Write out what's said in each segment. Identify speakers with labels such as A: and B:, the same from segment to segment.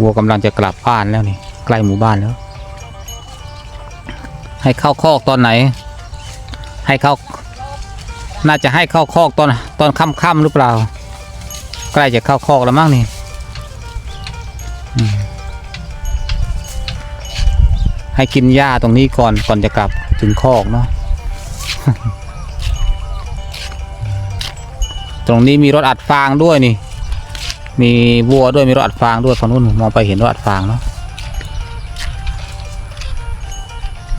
A: วัวกำลังจะกลับบ้านแล้วนี่ใกล้หมู่บ้านแล้ว ให้เข้าคอกตอนไหน ให้เข้า น่าจะให้เข้าคอกตอนตอนค่ำๆหรือเปล่า ใกล้จะเข้าคอกแล้วมั้งนี่ให้กินหญ้าตรงนี้ก่อนก่อนจะกลับถึงคอกเนาะตรงนี้มีรถอัดฟางด้วยนี่ มีวัวด้วยมีรถอัดฟางด้วยฝั่งนู้นมองไปเห็นรถอัดฟางเนาะ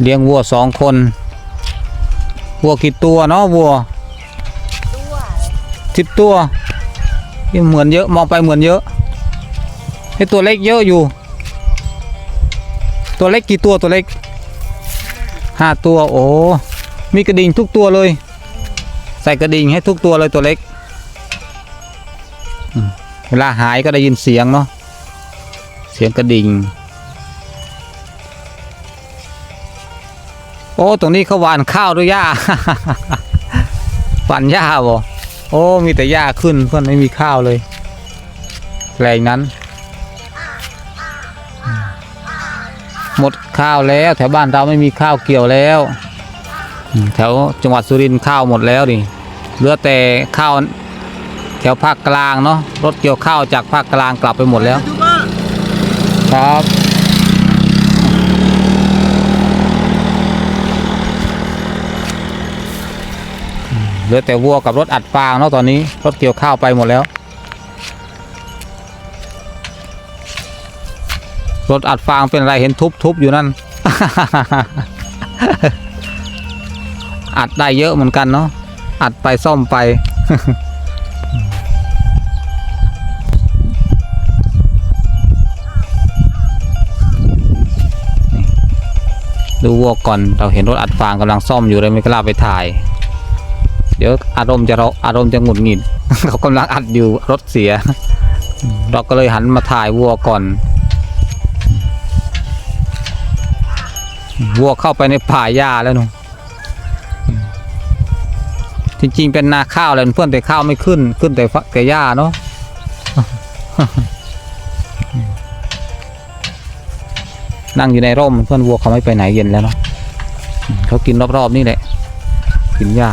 A: เลี้ยงวัวสองคนวัวกี่ตัวเนาะวัวสิบตัวนี่เหมือนเยอะมองไปเหมือนเยอะไอตัวเล็กเยอะอยู่ ตัวเล็กกี่ตัวตัวเล็กห้าตัวโอ้มีกระดิ่งทุกตัวเลย ใส่กระดิ่งให้ทุกตัวเลยตัวเล็ก เวลาหายก็ได้ยินเสียงเนาะเสียงกระดิ่ง โอ้ตรงนี้เขาหวานข้าวด้วยหญ้าหวานหญ้าบ่โอ้มีแต่หญ้าขึ้นเพื่อนไม่มีข้าวเลยแปลงนั้น หมดข้าวแล้ว แถวบ้านเราไม่มีข้าวเกี่ยวแล้วแถวจังหวัดสุรินทร์ข้าวหมดแล้วดิเหลือแต่ข้าว วภาคกลางเนาะรถเกี่ยวข้าวจากภาคกลางกลับไปหมดแล้ว ครับเหลือแต่วัวกับรถอัดฟางเนาะตอนนี้รถเกี่ยวข้าวไปหมดแล้ว รถอัดฟางเป็นไรเห็นทุบทุบอยู่นั่น อัดได้เยอะเหมือนกันเนาะอัดไปซ่อมไป ดูวัวก่อนเราเห็นรถอัดฟางกำลังซ่อมอยู่เลยไม่กล้าไปถ่าย เดี๋ยวอารมณ์จะเราอารมณ์จะหงุดหงิดเขากำลังอัดอยู่รถเสีย เราก็เลยหันมาถ่ายวัวก่อนวัวเข้าไปในป่าหญ้าแล้วหนูจริงๆเป็นนาข้าวแหละเพื่อนแต่ข้าวไม่ขึ้นขึ้นแต่แต่หญ้าเนาะ นั่งอยู่ในร่มเพื่อนวัวเขาไม่ไปไหนเย็นแล้วเนาะเขากินรอบๆนี่แหละ กินหญ้า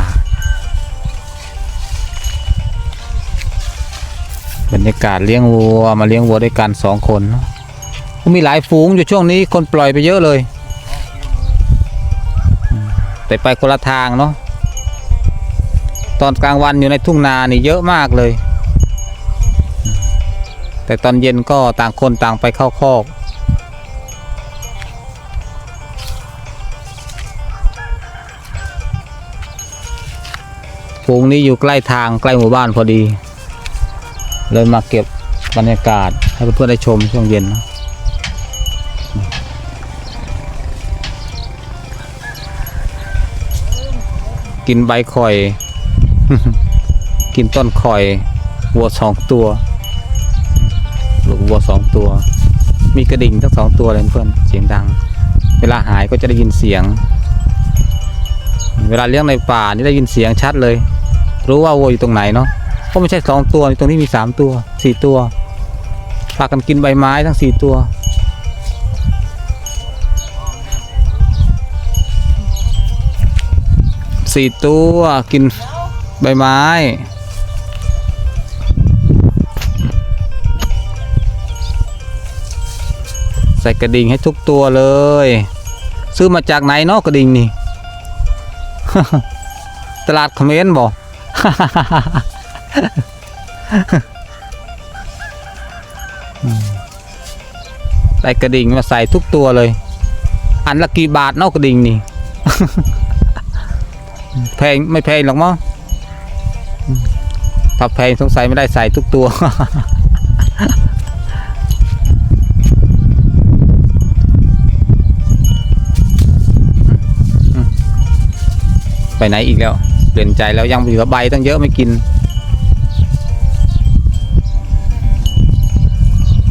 A: บรรยากาศเลี้ยงวัวมาเลี้ยงวัวด้วยกันสองคนเนาะก็มีหลายฝูงอยู่ช่วงนี้คนปล่อยไปเยอะเลย แต่ไปคนละทางเนาะตอนกลางวันอยู่ในทุ่งนานี่เยอะมากเลย แต่ตอนเย็นก็ต่างคนต่างไปเข้าคอก ฝูงนี้อยู่ใกล้ทางใกล้หมู่บ้านพอดี เลยมาเก็บบรรยากาศให้เพื่อนๆได้ชมช่วงเย็นนะกินใบข่อย กินต้นข่อยวัวสองตัว ลูกวัวสองตัว มีกระดิ่งทั้งสองตัวเลยเพื่อนเสียงดัง เวลาหายก็จะได้ยินเสียง เวลาเลี้ยงในป่านี่ได้ยินเสียงชัดเลย รู้ว่าวัวอยู่ตรงไหนเนาะเพราะไม่ใช่สองตัวตรงนี้มีสามตัวสี่ตัวพากันกินใบไม้ทั้งสี่ตัว สี่ตัวกินใบไม้ใส่กระดิ่งให้ทุกตัวเลย ซื้อมาจากไหนเนาะกระดิ่งนี่ ตลาดเขมรบ่ใส่กระดิ่งมาใส่ทุกตัวเลย อันละกี่บาทเนาะกระดิ่งนี่ แพงไม่แพงหรอกมั้งถ้าแพงสงสัยไม่ได้ใส่ทุกตัว ไปไหนอีกแล้ว เปลี่ยนใจแล้วยังอยู่กับใบตั้งเยอะไม่กิน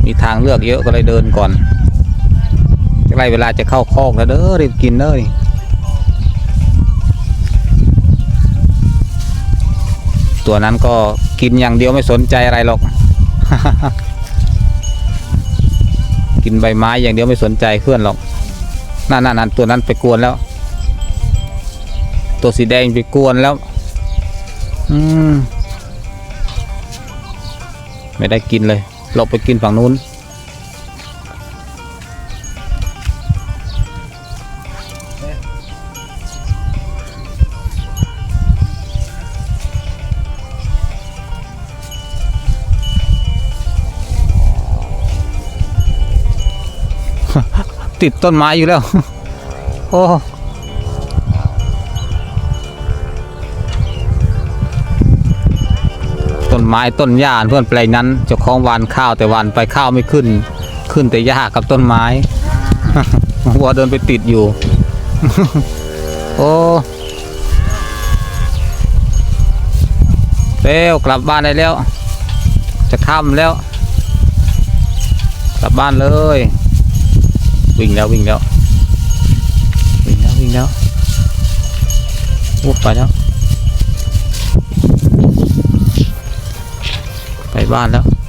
A: มีทางเลือกเยอะก็เลยเดินก่อนใกล้เวลาจะเข้าคอกแล้วเด้อรีบกินเลยตัวนั้นก็กินอย่างเดียวไม่สนใจอะไรหรอก กินใบไม้อย่างเดียวไม่สนใจเพื่อนหรอกนั่นนั่นนั่นตัวนั้นไปกวนแล้ว ตัวสีแดงไปกวนแล้ว อืม ไม่ได้กินเลยหลบไปกินฝั่งนู้น ติดต้นไม้อยู่แล้ว โอ้ ต้นไม้ต้นหญ้าเพื่อนแปลงนั้นเจ้าของวานข้าวแต่วานไปข้าวไม่ขึ้น ขึ้นแต่หญ้ากับต้นไม้วัวเดินไปติดอยู่ โอ้เร็วกลับบ้านได้แล้ว จะค่ำแล้ว กลับบ้านเลย วิ่งแล้ววิ่งแล้ววิ่งแล้ววิ่งแล้ววุบไปแล้ว 反了。